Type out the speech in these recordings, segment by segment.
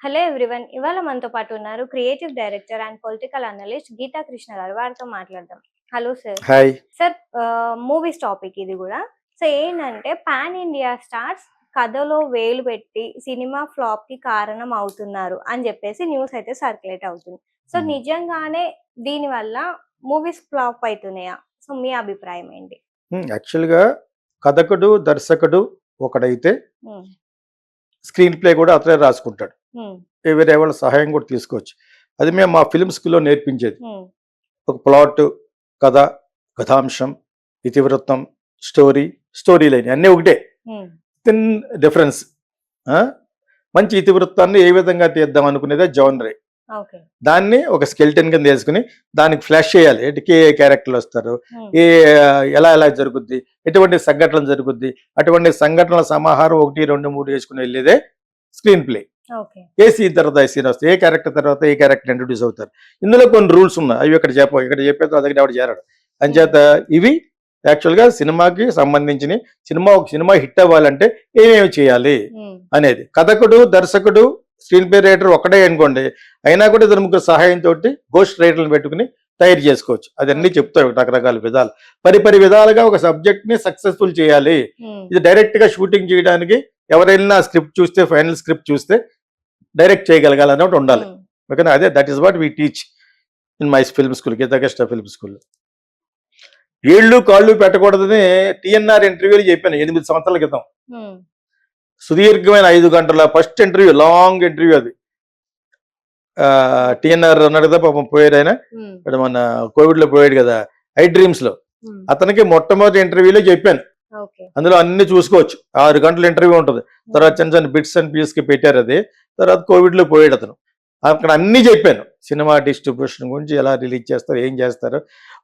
Hello everyone ఇవాళ మనతో పాటు ఉన్నారు creative director and political analyst Geetha Krishna garu వారితో మాట్లాడదాం. Hello sir. Hi. Sir movies topic ఇది కూడా. సో ఏంటంటే పాన్ ఇండియా స్టార్స్ కథలో వేలు పెట్టి సినిమా ఫ్లాప్కి కారణం అవుతున్నారు అని చెప్పేసి న్యూస్ అయితే సర్క్యులేట్ అవుతుంది. సో. నిజంగానే దీని వల్ల మూవీస్ ఫ్లాప్ అవుతున్నాయా సో మీ అభిప్రాయం ఏంటి? యాక్చువల్గా కథకుడు దర్శకుడు ఒకడైతే. స్క్రీన్ ప్లే కూడా అతనే రాసుకుంటాడు. వేరే వాళ్ళ సహాయం కూడా తీసుకోవచ్చు. అది మేము మా ఫిల్మ్ స్కూల్లో నేర్పించేది. ఒక ప్లాట్ కథ కథాంశం ఇతివృత్తం స్టోరీ స్టోరీ లైన్ అన్నీ ఒకటే. థిన్ డిఫరెన్స్ మంచి ఇతివృత్తాన్ని ఏ విధంగా తీద్దాం అనుకునేదే జోనరే. దాన్ని ఒక స్కెల్టన్ కింద వేసుకుని దానికి ఫ్లాష్ చేయాలి. ఎటుకి ఏ క్యారెక్టర్లు వస్తారు. ఏ ఎలా ఎలా జరుగుద్ది? ఎటువంటి సంఘటనలు జరుగుద్ది? అటువంటి సంఘటనల సమాహారం ఒకటి రెండు మూడు వేసుకుని వెళ్ళేదే స్క్రీన్ ప్లే. ఓకే. ఏ సీన్ తర్వాత వస్తుంది ఏ క్యారెక్టర్ తర్వాత ఏ క్యారెక్టర్ ఇంట్రొడ్యూస్ అవుతారు? ఇందులో కొన్ని రూల్స్ ఉన్నాయి. అవి ఇక్కడ చెప్ప ఇక్కడ చెప్పేది నా దగ్గర ఎవరు చేరాడు. అంచేత ఇవి యాక్చువల్గా సినిమాకి సంబంధించిన సినిమా ఒక సినిమా హిట్ అవ్వాలంటే ఏమేమి చేయాలి. అనేది. కథకుడు దర్శకుడు స్క్రీన్ ప్లే రైటర్ ఒకటే అనుకోండి. అయినా కూడా ఇద్దరు ముగ్గురు సహాయంతో గోస్ట్ రైటర్లను పెట్టుకుని తయారు చేసుకోవచ్చు. అదన్నీ చెప్తాయి రకరకాల విధాలు. పరి పరి విధాలుగా ఒక సబ్జెక్ట్ని సక్సెస్ఫుల్ చేయాలి. ఇది డైరెక్ట్గా షూటింగ్ చేయడానికి ఎవరైనా స్క్రిప్ట్ చూస్తే ఫైనల్ స్క్రిప్ట్ చూస్తే డైరెక్ట్ చేయగలగాలి అన్నట్టు ఉండాలి. ఓకేనా అదే that is what we teach in my film school Geethakrishna film school ఏళ్ళు కాళ్ళు పెట్టకూడదని టిఎన్ఆర్ ఇంటర్వ్యూలు చెప్పాను ఎనిమిది సంవత్సరాల క్రితం. సుదీర్ఘమైన ఐదు గంటల ఫస్ట్ ఇంటర్వ్యూ లాంగ్ ఇంటర్వ్యూ అది టిఎన్ఆర్ అన్నాడు కదా పాపం పోయాడు ఆయన. ఇక్కడ మన కోవిడ్లో పోయాడు కదా ఐ డ్రీమ్స్లో. అతనికి మొట్టమొదటి ఇంటర్వ్యూలో చెప్పాను అందులో అన్ని చూసుకోవచ్చు. ఆరు గంటల ఇంటర్వ్యూ ఉంటుంది. తర్వాత చిన్న చిన్న బిట్స్ అండ్ పీస్కి పెట్టారు అది. తర్వాత కోవిడ్లో పోయాడు అతను. అక్కడ అన్ని చెప్పాను. సినిమా డిస్ట్రిబ్యూషన్ గురించి ఎలా రిలీజ్ చేస్తారు ఏం చేస్తారు.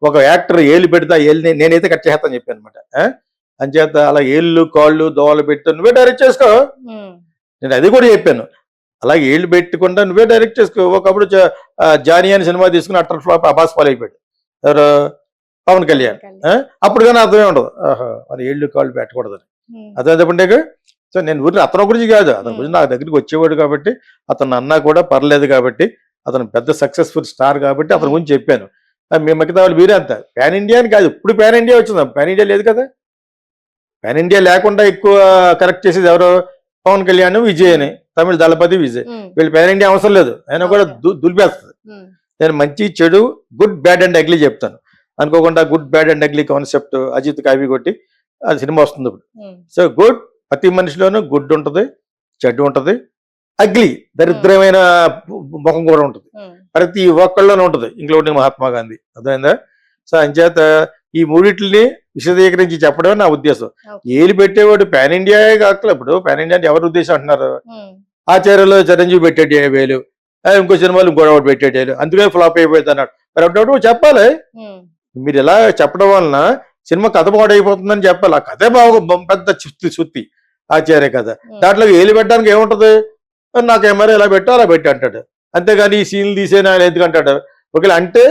ఒక యాక్టర్ ఏళ్ళు పెడితే ఏళ్ళు నేనైతే కట్ చేస్తాను చెప్పాను అనమాట అంచేత అలా ఏళ్ళు కాళ్ళు దోవలు పెడితే నువ్వే డైరెక్ట్ చేసుకో. నేను అది కూడా చెప్పాను. అలాగే ఏళ్ళు పెట్టుకుంటా నువ్వే డైరెక్ట్ చేసుకో. ఒకప్పుడు జానీ అని సినిమా తీసుకుని అట్టర్ ఫ్లాప్ అబాస్ పాలు అయిపోయాడు ఎవరు? పవన్ కళ్యాణ్? అప్పుడు కానీ అర్థమే ఉండదు. ఆహా, మరి ఏళ్ళు కాళ్ళు పెట్టకూడదని. అదే చెప్పండి సో నేను ఊరిని అతని గురించి కాదు. అతని గురించి నా దగ్గరికి వచ్చేవాడు కాబట్టి అతను అన్నా కూడా పర్లేదు కాబట్టి అతను పెద్ద సక్సెస్ఫుల్ స్టార్ కాబట్టి అతని గురించి చెప్పాను. మీ మిగతా వాళ్ళు మీరే అంత. పాన్ ఇండియా అని కాదు ఇప్పుడు పాన్ ఇండియా వచ్చిందా? పాన్ ఇండియా లేదు కదా. పాన్ ఇండియా లేకుండా ఎక్కువ కరెక్ట్ చేసేది ఎవరు? పవన్ కళ్యాణ్ విజయ్ అని తమిళ దళపతి విజయ్. వీళ్ళు పాన్ ఇండియా అవసరం లేదు. ఆయన కూడా దులిపేస్తుంది. నేను మంచి చెడు గుడ్ బ్యాడ్ అండ్ అగ్లీ చెప్తాను. అనుకోకుండా good bad and ugly concept Ajith కావి కొట్టి ఆ సినిమా వస్తుంది ఇప్పుడు Hmm. సో గుడ్ ప్రతి మనిషిలోనూ గుడ్ ఉంటుంది చెడ్డు ఉంటుంది అగ్లీ దరిద్రమైన ముఖం కూడా ఉంటుంది Hmm. ప్రతి ఒక్కళ్ళలోనూ ఉంటుంది ఇంక్లూడింగ్ మహాత్మా గాంధీ అర్థమైందా సో అంచేత ఈ మూడిటిని విశదీకరించి చెప్పడమే నా ఉద్దేశం. ఏలు పెట్టేవాడు పాన్ ఇండియాయే కాకలే ఇప్పుడు పాన్ ఇండియా అంటే ఎవరి ఉద్దేశం అంటున్నారు Hmm. ఆచార్యలో చిరంజీవి పెట్టేటి వేలు ఇంకో సినిమాలు ఇంకో ఒకటి పెట్టేటేలు అందుకే ఫ్లాప్ అయిపోయింది అన్నాడు మరి అప్పుడప్పుడు చెప్పాలి. మీరు ఇలా చెప్పడం వలన సినిమా కథ పాడైపోతుందని చెప్పాలి. ఆ కథే బాగా పెద్ద చుత్తి సుత్తి ఆచార్య కథ. దాంట్లో ఏలు పెట్టడానికి ఏముంటది? నాకు ఏమైనా ఇలా పెట్టు అలా పెట్టి అంటాడు. అంతేగాని ఈ సీన్లు తీసేనా ఎందుకంటాడు ఒకవేళ అంటే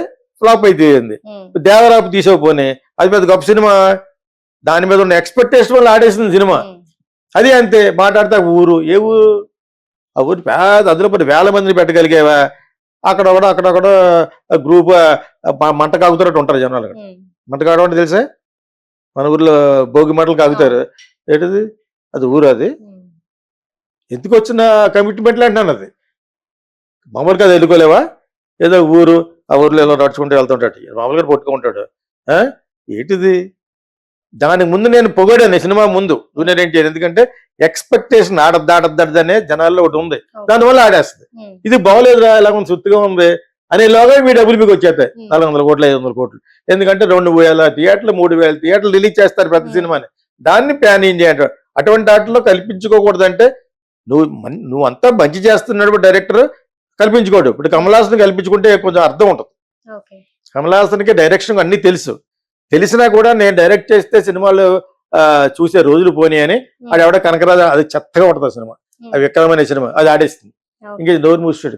ఫ్లాప్ అయిపోయింది Hmm. దేవరాపు తీసుకోపోని అది పెద్ద గొప్ప సినిమా. దాని మీద ఉన్న ఎక్స్పెక్టేషన్ వల్ల ఆడేసింది సినిమా. అది అంతే. మాట్లాడితే ఊరు. ఏ ఊరు? ఆ ఊరు పేద అందులో వేల మందిని పెట్టగలిగేవా? అక్కడ ఒకడు అక్కడొకడు గ్రూప్ మంట కాగుతున్నట్టు ఉంటారు జనాలు అక్కడ. మంట కాగడం అంటే తెలుసా? మన ఊర్లో భోగి మంటలు కాగుతారు. ఏంటిది? అది ఊరు అది. ఎందుకు వచ్చిన కమిట్మెంట్లు అంటున్నాను అది? మామూలుగా అది ఎదుర్కోలేవా? ఏదో ఊరు ఆ ఊర్లో ఇలా నడుచుకుంటూ వెళ్తుంటాడు. మామూలుగా పట్టుకుంటాడు? ఏంటిది? దానికి ముందు నేను పొగాడాను సినిమా ముందు. జూనియర్ ఎన్టీఆర్ ఎందుకంటే ఎక్స్పెక్టేషన్ ఆడద్దు ఆడద్దు అనే జనాల్లో ఒకటి ఉంది. దానివల్ల ఆడేస్తుంది. ఇది బాగోలేదురా ఇలా ఉంది సుత్తుగా ఉంది అనేలాగా మీ డబ్బులు మీకు వచ్చేస్తాయి. నాలుగు వందల కోట్లు ఐదు వందల కోట్లు ఎందుకంటే రెండు వేల థియేటర్లు మూడు వేల థియేటర్లు రిలీజ్ చేస్తారు పెద్ద Hmm. సినిమాని దాన్ని ప్యాన్ ఇండియా అటువంటి వాటిలో కల్పించుకోకూడదంటే నువ్వు నువ్వు అంతా మంచి చేస్తున్నాడు డైరెక్టర్ కల్పించుకోడు ఇప్పుడు కమల్ హాసన్ కల్పించుకుంటే కొంచెం అర్థం ఉంటుంది Okay. కమల్ హాసన్కి డైరెక్షన్ అన్ని తెలుసు తెలిసినా కూడా నేను డైరెక్ట్ చేస్తే సినిమాలు చూసే రోజులు పోనీ అని Hmm. అది ఎవడ కనకరాజు అది చెత్తగా ఉంటుంది సినిమా. అది విక్రమనే సినిమా. అది ఆడేస్తుంది. ఇంకా నోరు మూసాడు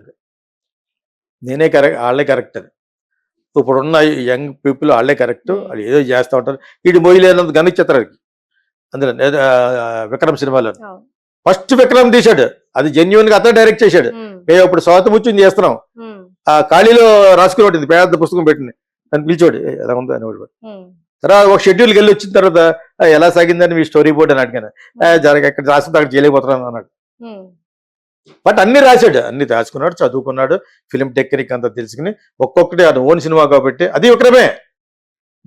నేనే కరెక్ట్ వాళ్ళే కరెక్ట్ అది. ఇప్పుడున్న యంగ్ పీపుల్ వాళ్ళే కరెక్ట్. వాళ్ళు ఏదో చేస్తూ ఉంటారు. వీడి మొయ్యలేనంత గణించేస్తారు అందులో ఏదో, ఆ, విక్రమ్ సినిమాలో. ఫస్ట్ విక్రమ్ తీశాడు. అది జెన్యున్గా అతను డైరెక్ట్ చేశాడు. మేము ఇప్పుడు స్వాత ముత్యం చేస్తున్నాం. ఆ ఖాళీలో రాసుకునేవాడు పెద్ద పుస్తకం పెట్టింది. నన్ను పిలిచోడు "ఏ, ఎలా ఉందో ఉమ్, తర్వాత ఒక షెడ్యూల్కి వెళ్ళి వచ్చిన తర్వాత "ఆ, ఎలా సాగిందని మీ స్టోరీ బోర్డ్ అని అడిగాను. "ఆ, జరగ ఎక్కడ రాసింది అక్కడ చేయలేకపోతున్నాను అన్నాడు. బట్ అన్ని రాశాడు. అన్ని రాసుకున్నాడు చదువుకున్నాడు ఫిలిం టెక్నిక్ అంతా తెలుసుకుని ఒక్కొక్కటి అది ఓన్ సినిమా కాబట్టి అది విక్రమే.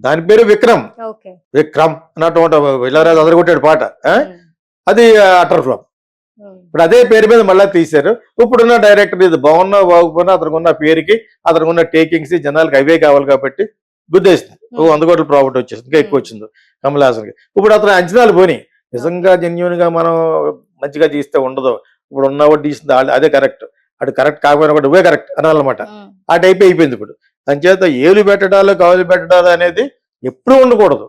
దాని పేరు విక్రమ్. విక్రమ్ అన్నట్టు ఇలారాజు అదరగొట్టాడు పాట అది అటర్ ఫ్లాప్ ఉమ్, ఇప్పుడు అదే పేరు మీద మళ్ళీ తీశారు. ఇప్పుడున్న డైరెక్టర్ ఇది బాగున్నా బాగుపోయినా అతనికి ఉన్న పేరుకి అతనికి ఉన్న టేకింగ్స్ జనాలకు అవే కావాలి కాబట్టి గుద్దేస్తుంది ఓ వంద కోట్ల ప్రాఫిట్ వచ్చేసింది. ఇంకా ఎక్కువ వచ్చింది. కమల్ హాసన్కి. ఇప్పుడు అతను అంచనాలు పోని. నిజంగా జెన్యున్గా మనం మంచిగా తీస్తే ఉండదు. ఇప్పుడు ఉన్నవాడు తీసింది అదే కరెక్ట్. అటు కరెక్ట్ కాకపోయినా కూడా నువ్వే కరెక్ట్ అనాలన్నమాట. ఆ టైప్ అయిపోయింది ఇప్పుడు. అంచేత ఏలు పెట్టడాలు కాలు పెట్టడాలు అనేది ఎప్పుడూ ఉండకూడదు.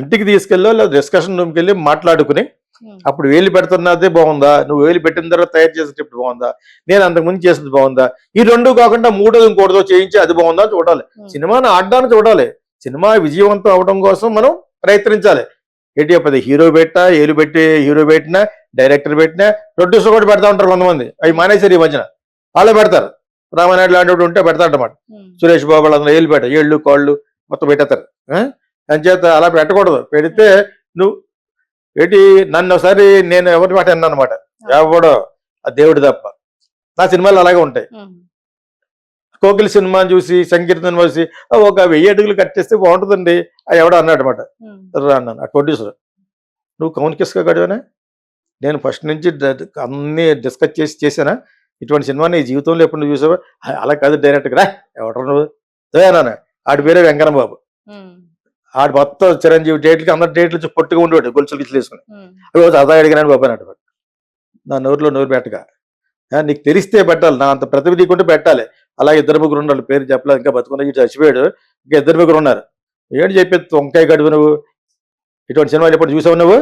ఇంటికి తీసుకెళ్ళో లేదా డిస్కషన్ రూమ్కి వెళ్ళి మాట్లాడుకుని అప్పుడు వేలు పెడుతున్నదే బాగుందా? నువ్వు వేలు పెట్టిన తర్వాత తయారు చేసేటప్పుడు బాగుందా? నేను అంతకుముందు చేసింది బాగుందా? ఈ రెండు కాకుండా మూడోది ఇంకోటితో చేయించి అది బాగుందా చూడాలి. ఉమ్, సినిమాను ఆడడానికి చూడాలి. సినిమా విజయవంతం అవడం కోసం మనం ప్రయత్నించాలి. ఏంటి చెప్పదు హీరో పెట్టినా ఏలు పెట్టి హీరో పెట్టినా డైరెక్టర్ పెట్టినా ప్రొడ్యూసర్ కూడా పెడతా ఉంటారు కొంతమంది. అవి మానేశారు ఈ మధ్యన. వాళ్ళే పెడతారు. రామానాయుడు లాంటి ఉంటే పెడతాడు అన్నమాట. ఉమ్, సురేష్ బాబు వాళ్ళందరూ ఏళ్ళు పెట్ట ఏళ్ళు కాళ్ళు మొత్తం పెట్టేస్తారు. అంచేత అలా పెట్టకూడదు. పెడితే నువ్వు ఏంటి? నన్ను ఒకసారి నేను ఎవరి మాట అన్నాను అనమాట ఎవడో ఆ దేవుడు తప్ప. నా సినిమాలు అలాగే ఉంటాయి. కోకిల సినిమాని చూసి సంకీర్తన చూసి "ఆ, ఒక వెయ్యి అడుగులు కట్టేస్తే బాగుంటుందండి. అది ఎవడో అన్నాడు అనమాట అన్నాను ఆ ప్రొడ్యూసర్ నువ్వు కౌన్ కిస్కా గడివనా నేను ఫస్ట్ నుంచి అన్ని డిస్కస్ చేసి చేశానా? ఇటువంటి సినిమా నీ జీవితంలో ఎప్పుడు నువ్వు చూసావా? "ఆ, అలా కాదు డైరెక్ట్గా రా ఎవడరు నువ్వు? అన్నాను ఆడి పేరే వెంకన్న బాబు ఆడు మొత్తం చిరంజీవి డేట్లకి అందరి డేట్లు పొట్టుగా ఉండేవాడు గొలుసులు గిచ్చులు వేసుకుని. రోజు అదా అడిగినాను బాబు అన్నాడు. వాడు. నా నోరులో నోరు పెట్టగా "ఆ, నీకు తెలిస్తే పెట్టాలి నా అంత ప్రతిభ నీకుంటే పెట్టాలి. అలా ఇద్దరు ముగ్గురు ఉన్నారు పేరు చెప్పలేదు ఇంకా బతుకున్న ఇటు చచ్చిపోయాడు. ఇంకా ఇద్దరు ముగ్గురు ఉన్నారు. ఏంటి చెప్పేది వంకాయ గడువు నువ్వు? ఇటువంటి సినిమాలు ఎప్పుడు చూసావు నువ్వు?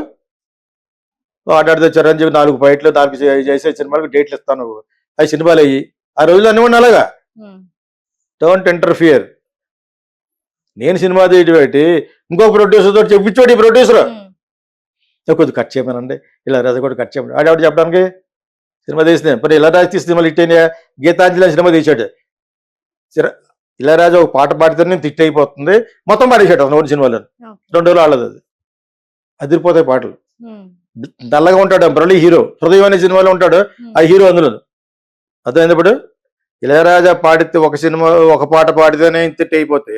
ఆడాడితే చిరంజీవి నాలుగు ఫైట్లు నాలుగు చేసే సినిమాలకు డేట్లు ఇస్తాను నువ్వు. అవి సినిమాలు అయ్యి. ఆ రోజులు అన్నీ ఉన్నాయి అలాగా? డోంట్ ఇంటర్ఫియర్ నేను సినిమా తీయడం ఏంటి ఇంకో ప్రొడ్యూసర్ తోటి చెప్పించోడు ఈ ప్రొడ్యూసర్ ఉమ్, కొద్ది కట్ చేయమనండి. ఇలా రాజు కూడా కట్ చేయమని ఆడేవాడు చెప్పడానికి? సినిమా తీసిన మరి ఇలా రాజు తీసి సినిమాలు అయినా గీతాంజలి సినిమా తీశాడు. సిర- ఇళయరాజా ఒక పాట పాడితేనే తిట్ అయిపోతుంది. మొత్తం పాడేశాడు అతను ఓడి సినిమాలో. రెండు రోజులు ఆడలేదు అది. అదిరిపోతాయి పాటలు. నల్లగా ఉంటాడు మురళి హీరో. హృదయం అనే సినిమాలో ఉంటాడు ఆ హీరో అందులో అర్థమైంది ఇప్పుడు? ఇళయరాజా పాడితే ఒక సినిమా ఒక పాట పాడితేనే తిట్ అయిపోతే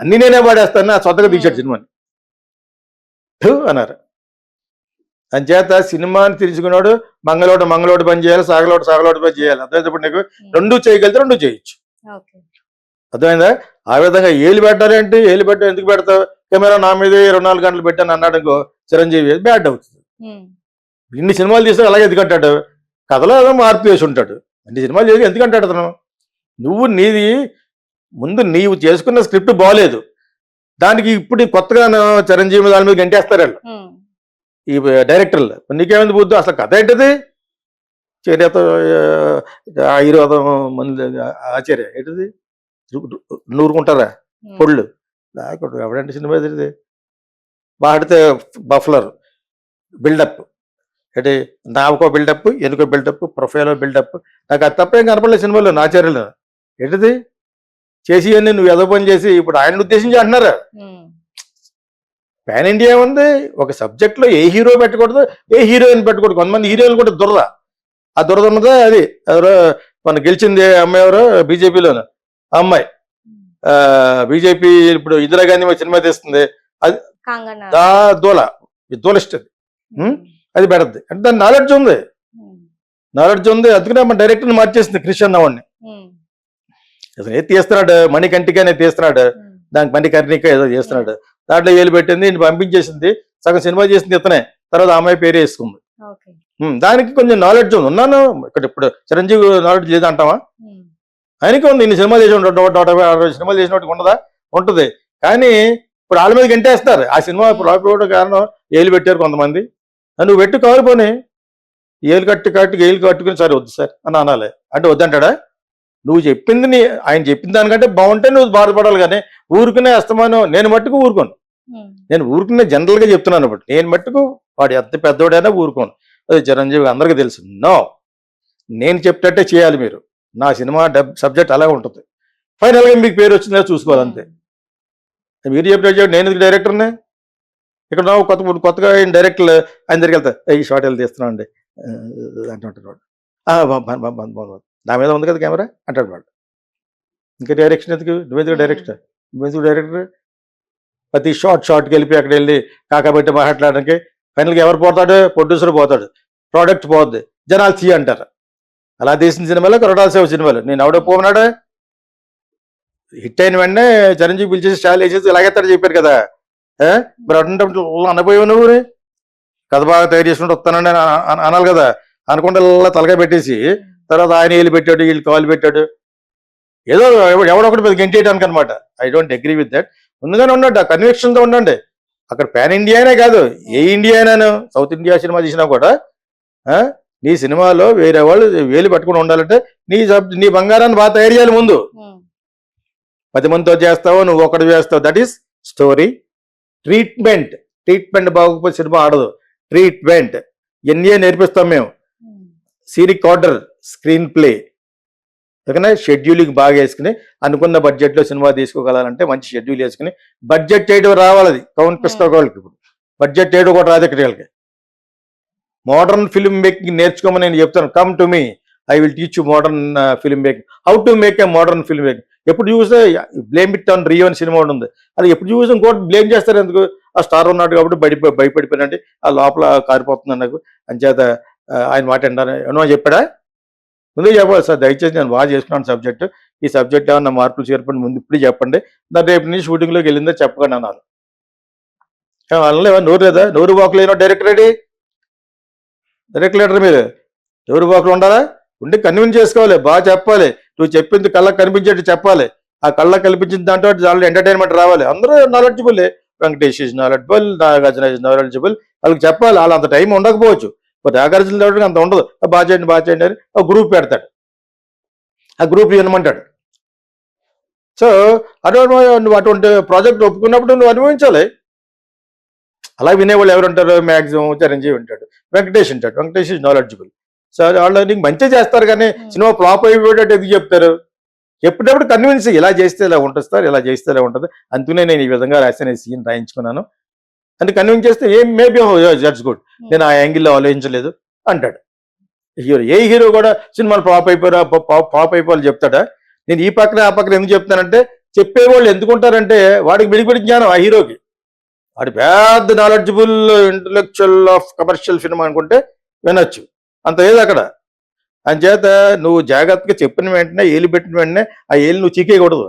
అన్ని నేనే పాడేస్తాను ఆ సొంతగా తీశాడు సినిమాని. థు అన్నారు. అంచేత సినిమాని తెలుసుకున్నాడు మంగళోడు మంగళోడు పని చేయాలి సాగలోడు సాగలోడు పని చేయాలి. అర్థమైంది ఇప్పుడు నీకు? ఉమ్, రెండు చేయగలిగితే రెండు చేయొచ్చు. అర్థమైందా? ఆ విధంగా ఏలు పెట్టాలి అంటే ఏలు పెట్ట ఎందుకు పెడతావు? కెమెరా నా మీద ఇరవై నాలుగు గంటలు పెట్టాను అన్నాడు ఇంకో చిరంజీవి బ్యాడ్ అవుతుంది? ఉమ్, ఇన్ని సినిమాలు తీస్తే అలాగే ఎందుకంటాడు కథలో ఏదో మార్పు వేసి ఉంటాడు. అన్ని సినిమాలు చేసి ఎందుకంటాడు అతను? నువ్వు నీది ముందు నీవు చేసుకున్న స్క్రిప్ట్ బాగలేదు దానికి ఇప్పుడు కొత్తగా చిరంజీవి దాని మీద గంటేస్తారు వాళ్ళు. ఈ డైరెక్టర్లు. నీకేమైంది బుద్ధి? అసలు కథ ఏంటిది? చర్యతో ఆయుర్వేదం మంది ఆచార్య. ఏంటిది? నూరుకుంటారా? పొళ్ళు. లేకుండా ఎవడంటే సినిమా ఇది వాడితే బఫ్లర్. బిల్డప్. అంటే నావకో బిల్డప్ ఎనుకో బిల్డప్ ప్రొఫైల్ బిల్డప్. నాకు అది తప్పేం కనపడలేదు సినిమాలో నాచార్యులు ఏంటిది? చేసి అన్ని నువ్వు ఎదో పని చేసి ఇప్పుడు ఆయన ఉద్దేశించి అంటున్నారు పాన్ ఇండియా ఉంది. ఒక సబ్జెక్ట్లో ఏ హీరో పెట్టకూడదు ఏ హీరోయిన్ పెట్టకూడదు. కొంతమంది హీరోయిన్ కూడా దురద. ఆ దురద ఉన్నదే అది. ఎవరో మన గెలిచింది అమ్మాయి ఎవరో? బీజేపీలోను. ఆ అమ్మాయి. బీజేపీ ఇప్పుడు ఇందిరాగాంధీ సినిమా తీస్తుంది. కంగనా? దా దూల. దూలిస్ట్ అది. అది పెడద్ది. అంటే దాని నాలెడ్జ్ ఉంది. నాలెడ్జ్ ఉంది. అందుకనే మన డైరెక్టర్ మార్చేసింది క్రిస్టియన్ అవాడిని అతను ఏది తీస్తున్నాడు? మణి కంటిగానే తీస్తున్నాడు. దానికి మణి కర్ణిక ఏదో చేస్తున్నాడు. దాంట్లో ఏలు పెట్టింది పంపించేసింది సగం సినిమా చేసింది ఇతనే. తర్వాత అమ్మాయి పేరు వేసుకుంది. దానికి కొంచెం నాలెడ్జ్ ఉంది. ఉన్నాను. ఇక్కడ ఇప్పుడు చిరంజీవి నాలెడ్జ్ లేదంటావా? ఆయనకి ఉంది. ఇన్ని సినిమాలు చేసి అరవై సినిమాలు చేసినట్టు ఉండదా? ఉంటుంది. కానీ ఇప్పుడు వాళ్ళ మీద గంటేస్తారు. ఆ సినిమా అవ్వడం కారణం ఏలు పెట్టారు కొంతమంది. నువ్వు పెట్టు కాలిపోని ఏలు కట్టి కట్టి ఏలు కట్టుకుని సరే వద్దు సార్ అని అనాలి. అంటే వద్దంటాడా? నువ్వు చెప్పింది నీ ఆయన చెప్పిన దానికంటే బాగుంటే నువ్వు బాధపడాలి కానీ ఊరుకునే అస్తమానం నేను మట్టుకు ఊరుకోను. నేను ఊరుకునే జనరల్గా చెప్తున్నాను ఇప్పుడు. నేను మట్టుకు వాడు ఎంత పెద్దోడైనా ఊరుకోను. అది చిరంజీవి అందరికీ తెలుసు. నో. నేను చెప్పినట్టే చేయాలి మీరు. నా సినిమా డబ్ సబ్జెక్ట్ అలాగే ఉంటుంది. ఫైనల్గా మీకు పేరు వచ్చిందా చూసుకోవాలి అంతే. మీరు చెప్పిన నేను ఎందుకు డైరెక్టర్నే? ఇక్కడ నా కొత్త కొత్తగా ఆయన డైరెక్టర్ ఆయన దగ్గరికి వెళ్తా. "ఏ, ఈ షార్ట్ వెళ్ళి తీస్తున్నాం అండి. ఆ, అంటుంటాడు వాడు "ఆ, బా- బా- బా- బా- బా- బా. నా మీద ఉంది కదా కెమెరా? అంటాడు వాడు. ఇంకా డైరెక్షన్ ఎందుకు? నువ్వెందుకు డైరెక్టర్ నువ్వెందుకు డైరెక్టర్ ప్రతి షార్ట్ షార్ట్కి వెళ్ళిపోయి అక్కడ వెళ్ళి కాకబెట్టి మాట్లాడడానికి ఫైనల్గా ఎవరు పోతాడు? ప్రొడ్యూసర్ పోతాడు. ప్రోడక్ట్ పోద్ది. జనాలు తీ అంటారు. అలా తీసిన సినిమాలో కొరటాల సినిమాలు. నేను ఎవడో పోనాడా హిట్ అయిన వెంటనే చిరంజీవి పిలిచేసి స్టాల్ వేసేసి ఇలాగెత్తాడు చెప్పారు కదా? మరి అటువంటి అనపోయావు నువ్వు కథ బాగా తయారు చేసుకుంటూ అన- అనాలి కదా. అనుకుంటే ఇలా తలకాయ పెట్టేసి తర్వాత ఆయన వీళ్ళు పెట్టాడు వీళ్ళు కాలు పెట్టాడు. ఏదో ఎవ- ఎవడొకటి మీద గెంటేయడానికి అనమాట I don't agree with that ముందుగానే ఉండండి ఆ కన్విక్షన్తో ఉండండి. అక్కడ పాన్ ఇండియానే కాదు ఏ ఇండియా అయినాను సౌత్ ఇండియా సినిమా తీసినా కూడా నీ సినిమాలో వేరే వాళ్ళు వేలు పట్టుకుని ఉండాలంటే నీ నీ బంగారాన్ని బాగా తయారు చేయాలి ముందు. ఉమ్, పది మందితో చేస్తావు నువ్వు ఒకటి చేస్తావు. That is story treatment treatment బాగోకపోతే సినిమా ఆడదు. ట్రీట్మెంట్ ఎన్ఏ నేర్పిస్తాం మేము. Um, scenic order screenplay. ఓకేనా? షెడ్యూలింగ్ బాగా వేసుకుని అనుకున్న బడ్జెట్లో సినిమా తీసుకోగలాలంటే మంచి షెడ్యూల్ వేసుకుని బడ్జెట్ చేయడం రావాలి అది కౌంట్ పిసుకోగలకి ఇప్పుడు. బడ్జెట్ చేయడం కూడా రాదు ఇక్కడ వీళ్ళకి. మోడర్న్ ఫిల్మ్ మేకింగ్ నేర్చుకోమని నేను చెప్తాను. Come to me I will teach you modern film making how to make a modern film making ఎప్పుడు చూస్తే బ్లేమ్ ఇట్ ఆన్ రియో అని సినిమా ఉంటుంది అది ఎప్పుడు చూసి ఇంకోటి బ్లేమ్ చేస్తారు ఎందుకు? ఆ స్టార్ ఉన్నాడు కాబట్టి బయట భయపడిపోయినంటే ఆ లోపల కారిపోతుంది నాకు. అంచేత ఆ, ఆయన మాట ఏమన్నా చెప్పాడా? ముందే చెప్పాలి సార్ దయచేసి నేను బాగా చేసుకున్నాను సబ్జెక్టు ఈ సబ్జెక్ట్ ఏమన్నా మార్పులు చేర్పండి ముందు ఇప్పుడు చెప్పండి. దాని రేపు నుంచి షూటింగ్లోకి వెళ్ళిందో చెప్పకండి అన్నారు అనలేవా? నోరు లేదా? నోరు వాకులు అయినా డైరెక్టర్ రెడీ డైరెక్ట్ లీడర్ మీరు. నోరు వాకులు ఉండాలా? ఉండి కన్విన్స్ చేసుకోవాలి. బాగా చెప్పాలి. నువ్వు చెప్పింది కళ్ళకి కనిపించేట్టు చెప్పాలి. ఆ కళ్ళకి కనిపించిన దాంట్లో దాంట్లో ఎంటర్టైన్మెంట్ రావాలి. అందరూ knowledgeable Venkatesh is knowledgeable Nagarjuna is knowledgeable వాళ్ళకి చెప్పాలి. వాళ్ళు అంత టైం ఉండకపోవచ్చు. నాగార్జున దేవుడికి అంత ఉండదు. "ఆ, బాగా చేయండి బాగా చేయండి అని ఒక గ్రూప్ పెడతాడు. ఆ గ్రూప్ వినమంటాడు. సో అటువంటి నువ్వు అటువంటి ప్రాజెక్ట్ ఒప్పుకున్నప్పుడు నువ్వు అనుభవించాలి. అలా వినేవాళ్ళు ఎవరు ఉంటారు మ్యాక్సిమం చిరంజీవి ఉంటాడు వెంకటేష్ ఉంటాడు. వెంకటేష్ ఇస్ నాలెడ్జబుల్ సో వాళ్ళు నీకు మంచిగా చేస్తారు కానీ సినిమా ఫ్లాప్ అయిపోయేటట్టు ఎందుకు చెప్తారు? ఎప్పుడప్పుడు కన్విన్స్ ఇలా చేస్తే ఇలా ఉంటుంది సార్ ఇలా చేస్తే ఇలా ఉంటుంది. అందుకనే నేను ఈ విధంగా రాసిన సీన్ రాయించుకున్నాను. అంటే కన్విన్స్ చేస్తే ఏం మేబీ జడ్స్ గుడ్ Hmm. నేను ఆ యాంగిల్లో ఆలోచించలేదు అంటాడు. హీరో ఏ హీరో కూడా సినిమాలు ఫ్లాప్ అయిపోయారా ఫ్లాప్ అయిపోవాలి చెప్తాడా? నేను ఈ పక్కన ఆ పక్కన ఎందుకు చెప్తానంటే చెప్పేవాళ్ళు ఎందుకుంటారంటే వాడికి విడిపిడి జ్ఞానం ఆ హీరోకి. వాడి పెద్ద knowledgeable intellectual of commercial film అనుకుంటే వినొచ్చు. అంత ఏది అక్కడ. అంచేత నువ్వు జాగ్రత్తగా చెప్పిన వెంటనే ఏలి పెట్టిన వెంటనే ఆ ఏలి నువ్వు చీకేయకూడదు.